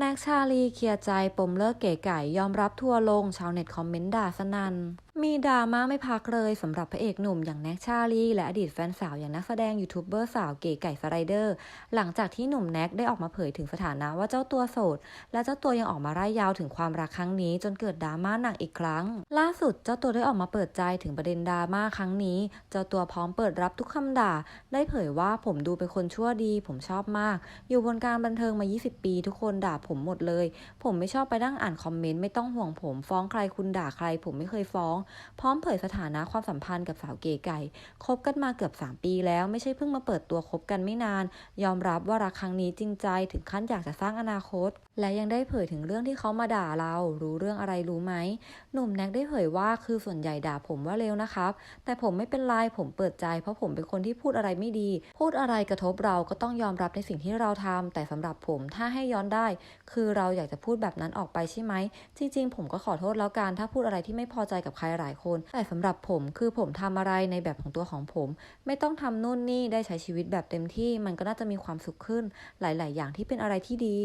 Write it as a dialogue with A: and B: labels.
A: แน็กชาลีเคลียร์ใจปมเลิกเก๋ไก่ยอมรับทัวร์ลง ชาวเน็ตคอมเมนต์ด่าสนั่น มีดราม่าไม่พักเลยสำหรับพระเอกหนุ่มอย่างแน็กชาลีและอดีตแฟนสาวอย่างนักแสดงยูทูบเบอร์สาวเก๋ไก่สไลเดอร์ หลังจากที่หนุ่มแน็กได้ออกมาเผยถึงสถานะว่าเจ้าตัวโสด และเจ้าตัวยังออกมาร่ายยาวถึงความรักครั้งนี้ จนเกิดดราม่าหนักอีกครั้ง ล่าสุดเจ้าตัวได้ออกมาเปิดใจถึงประเด็นดราม่าครั้งนี้ เจ้าตัวพร้อมเปิดรับทุกคำด่า ได้เผยว่าผมดูเป็นคนชั่วดี ผมชอบมาก อยู่วงการบันเทิงมา 20 ปี ทุกคนด่าผมหมดเลย ผมไม่ชอบไปนั่งอ่านคอมเมนต์ไม่ต้องห่วงผม ฟ้องใครคุณด่าใคร ผมไม่เคยฟ้องพร้อมเผยสถานะความสัมพันธ์กับสาวเก๋ไก่คบกันมาเกือบ 3 ปีแล้วไม่ใช่เพิ่งมาเปิดตัวคบกันไม่นาน ยอมรับว่ารักครั้งนี้จริงใจถึงขั้นอยากจะสร้างอนาคต และยังได้เผยถึงเรื่องที่เขามาด่าเรา รู้เรื่องอะไรรู้ไหม หนุ่มแน็กได้เผยว่าคือส่วนใหญ่ด่าผมว่าเลวนะครับ แต่ผมไม่เป็นไรผมเปิดใจ เพราะผมเป็นคนที่พูดอะไรไม่ดี พูดอะไรกระทบเราก็ต้องยอมรับในสิ่งที่เราทำแต่สำหรับผมถ้าให้ย้อนได้ คือเราอยากจะพูดแบบนั้นออกไปใช่ไหมจริง ๆ ผมก็ขอโทษแล้วกันถ้าพูดอะไรที่ไม่พอใจกับใครหลายคน แต่สำหรับผมคือผมทำอะไรในแบบของตัวของผม ไม่ต้องทำนู่นนี่ได้ใช้ชีวิตแบบเต็มที่ มันก็น่าจะมีความสุขขึ้นหลาย ๆ อย่างที่เป็นอะไรที่ดี